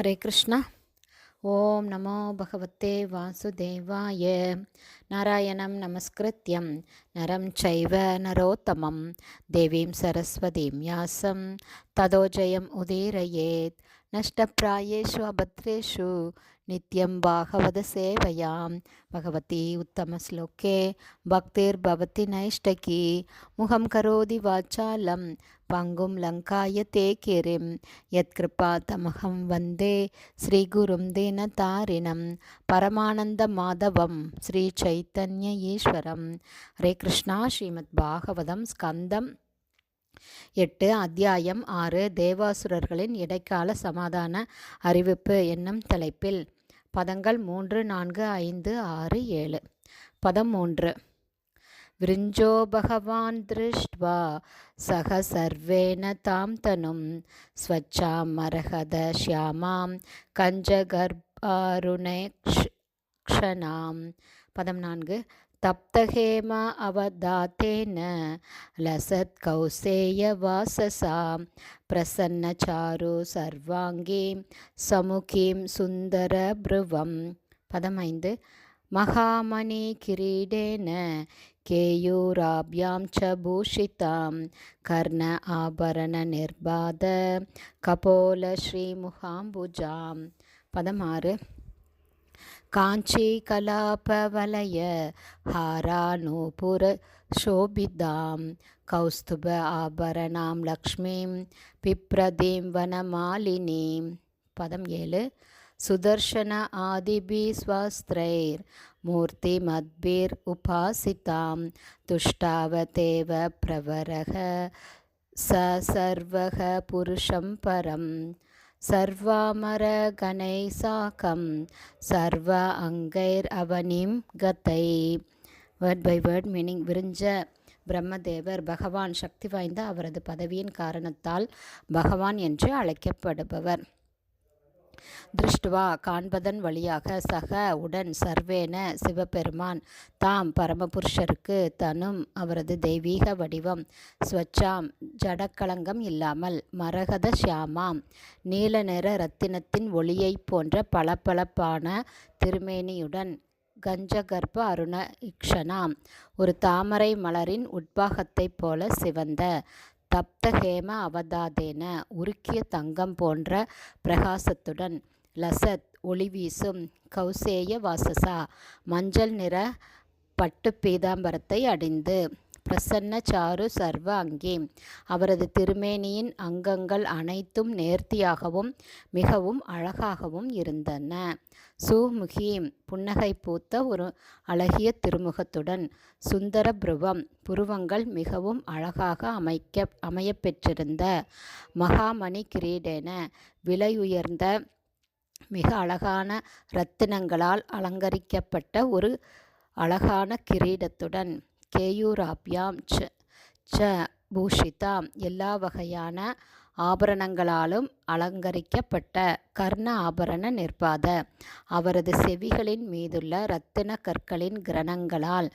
ஹரே கிருஷ்ணா. ஓம் நமோ பகவத்தே வாசுதேவாய. நாராயணம் நமஸ்கிருத்யம். நரம் சைவ நரோத்தமம் தேவீம் சரஸ்வதீம் யாசம் ததோஜயம் உதீரயேத் நஷ்டப்பிராயேஷு அபத்ரேஷு நித்யம் பாகவத சேவையாம் பகவதி உத்தம ஸ்லோகே உத்தமஸ்லோகே பக்திர்பவதி நைஷ்டகி முகம் கரோதி வாச்சாலம் பங்கும் லங்காய தேக்கிரிம் கிரிம் யத்கிருபா தமகம் வந்தே ஸ்ரீகுரும் தின தாரிணம் பரமானந்த மாதவம் ஸ்ரீ சைத்தன்ய ஈஸ்வரம் ஹரே கிருஷ்ணா ஸ்ரீமத் பாகவதம் ஸ்கந்தம் எட்டு அத்தியாயம் ஆறு தேவாசுரர்களின் இடைக்கால சமாதான அறிவிப்பு என்னும் தலைப்பில். பதங்கள் மூன்று நான்கு ஐந்து ஆறு ஏழு. பதம் மூன்று. விருஞ்சோ பகவான் திருஷ்ட்வா சக சர்வேன தாம் தனும். ஸ்வச்சாம் மரகத ஷியாமாம் கஞ்சகர்பாருணேக்ஷனாம் பதம் நான்கு. தப்தஹேம அவதாத்தேன லசத் கௌசேய வாசசா பிரசன்னச்சாரு சர்வாங்கீம் சமுகீம் சுந்தர ப்ருவம் பதமைந்து மகாமணி கிரீடேன கேயூராபியாம் ச பூஷிதாம் கர்ண ஆபரண நிர்பாத கபோல ஸ்ரீமுகாம்புஜாம் பதமாறு காஞ்சி கலாபவலய हारानूपुर शोभितां कौस्तुभ आभरणां लक्ष्मीं पिप्रदीं वनमालिनीं पदम् ஏழு सुदर्शन आदिभिः स्वस्त्रैर् मूर्तिमद्भिर् उपासितां तुष्टावतेव प्रवरः स सर्वः पुरुषं परं சர்வாமர சர்வாமரகணைசாக்கம் சர்வ அங்கைர் அவனிம் கத்தை. வேர்ட் பை வேர்ட் மீனிங் விரிஞ்ச பிரம்மதேவர் பகவான் சக்தி வாய்ந்த அவரது பதவியின் காரணத்தால் பகவான் என்று அழைக்கப்படுபவர். திருஷ்டுவா காண்பதன் வழியாக சக உடன் சர்வேன சிவபெருமான் தாம் பரமபுருஷருக்கு தனும் அவரது தெய்வீக வடிவம் ஸ்வச்சாம் ஜடக்கலங்கம் இல்லாமல் மரகத ஷியாமாம் நீல நிற ரத்தினத்தின் ஒளியைப் போன்ற பளபளப்பான திருமேனியுடன் கஞ்சகர்ப்ப அருண இக்ஷனாம் ஒரு தாமரை மலரின் உட்பாகத்தைப் போல சிவந்த தப்தஹேம அவதாதேன உருக்கிய தங்கம் போன்ற பிரகாசத்துடன் லசத் ஒளி வீசும் கௌசேய வாசசா மஞ்சள் நிற பட்டு பீதாம்பரத்தை அடைந்து பிரசன்ன சாரு சர்வ அங்கே. அவரது திருமேனியின் அங்கங்கள் அனைத்தும் நேர்த்தியாகவும் மிகவும் அழகாகவும் இருந்தன. சுமுகீம் புன்னகை பூத்த ஒரு அழகிய திருமுகத்துடன் சுந்தர புருவம் புருவங்கள் மிகவும் அழகாக அமைக்க அமையப்பெற்றிருந்த மகாமணி கிரீடேன விலையுயர்ந்த மிக அழகான இரத்தினங்களால் அலங்கரிக்கப்பட்ட ஒரு அழகான கிரீடத்துடன் கேயூராப்யாம் ச ச பூஷிதாம் எல்லா வகையான ஆபரணங்களாலும் அலங்கரிக்கப்பட்ட கர்ண ஆபரண நிர்பாத அவரது செவிகளின் மீதுள்ள இரத்தின கற்களின் கிரணங்களால்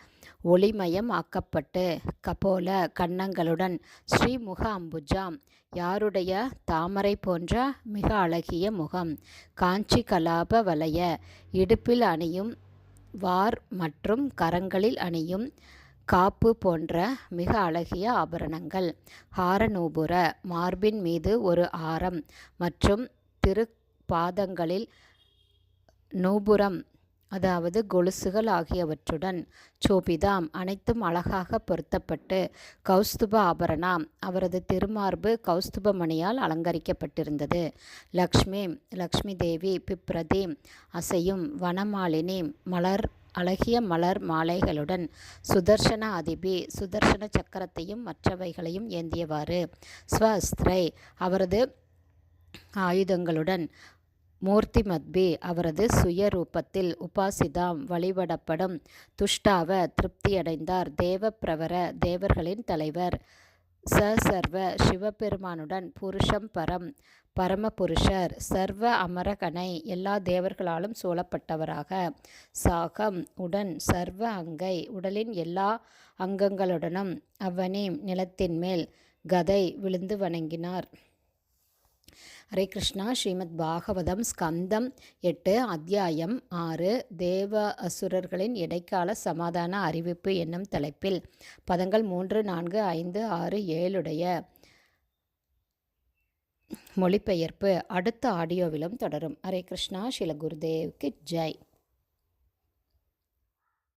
ஒளிமயம் ஆக்கப்பட்டு கபோல கன்னங்களுடன் ஸ்ரீமுக அம்புஜாம் யாருடைய தாமரை போன்ற மிக அழகிய முகம் காஞ்சி கலாப வலய இடுப்பில் அணியும் வார் மற்றும் கரங்களில் அணியும் காப்பு போன்ற மிக அழகிய ஆபரணங்கள். ஹாரநூபுர மார்பின் மீது ஒரு ஆரம் மற்றும் திரு பாதங்களில் நூபுரம் அதாவது கொலுசுகள் ஆகியவற்றுடன் சோபிதாம் அனைத்தும் அழகாக பொருத்தப்பட்டு கௌஸ்துப ஆபரணம் அவரது திருமார்பு கௌஸ்துப மணியால் அலங்கரிக்கப்பட்டிருந்தது. லக்ஷ்மி லக்ஷ்மி தேவி பிப்ரதி அசையும் வனமாலினி மலர் அழகிய மலர் மாலைகளுடன் சுதர்சன அதிபி சுதர்சன சக்கரத்தையும் மற்றவைகளையும் ஏந்தியவாறு. ஸ்வஸ்திரை அவரது ஆயுதங்களுடன் மூர்த்தி மத்பி அவரது சுயரூபத்தில் உபாசிதாம் வழிபடப்படும் துஷ்டாவ திருப்தியடைந்தார். தேவப்பிரவர தேவர்களின் தலைவர். ச சர்வ சிவபெருமானுடன் புருஷம் பரம் பரமபுருஷர் சர்வ அமரகனை எல்லா தேவர்களாலும் சூழப்பட்டவராக. சாகம் உடன் சர்வ அங்கை உடலின் எல்லா அங்கங்களுடனும் அவ்வனி நிலத்தின் மேல் கதை விழுந்து வணங்கினார். ஹரே கிருஷ்ணா. ஸ்ரீமத் பாகவதம் ஸ்கந்தம் எட்டு அத்தியாயம் ஆறு தேவ அசுரர்களின் இடைக்கால சமாதான அறிவிப்பு என்னும் தலைப்பில். பதங்கள் மூன்று நான்கு ஐந்து ஆறு ஏழுடைய மொழிபெயர்ப்பு அடுத்த ஆடியோவிலும் தொடரும். ஹரே கிருஷ்ணா. ஸ்ரீல குருதேவ்க்கு ஜெய்.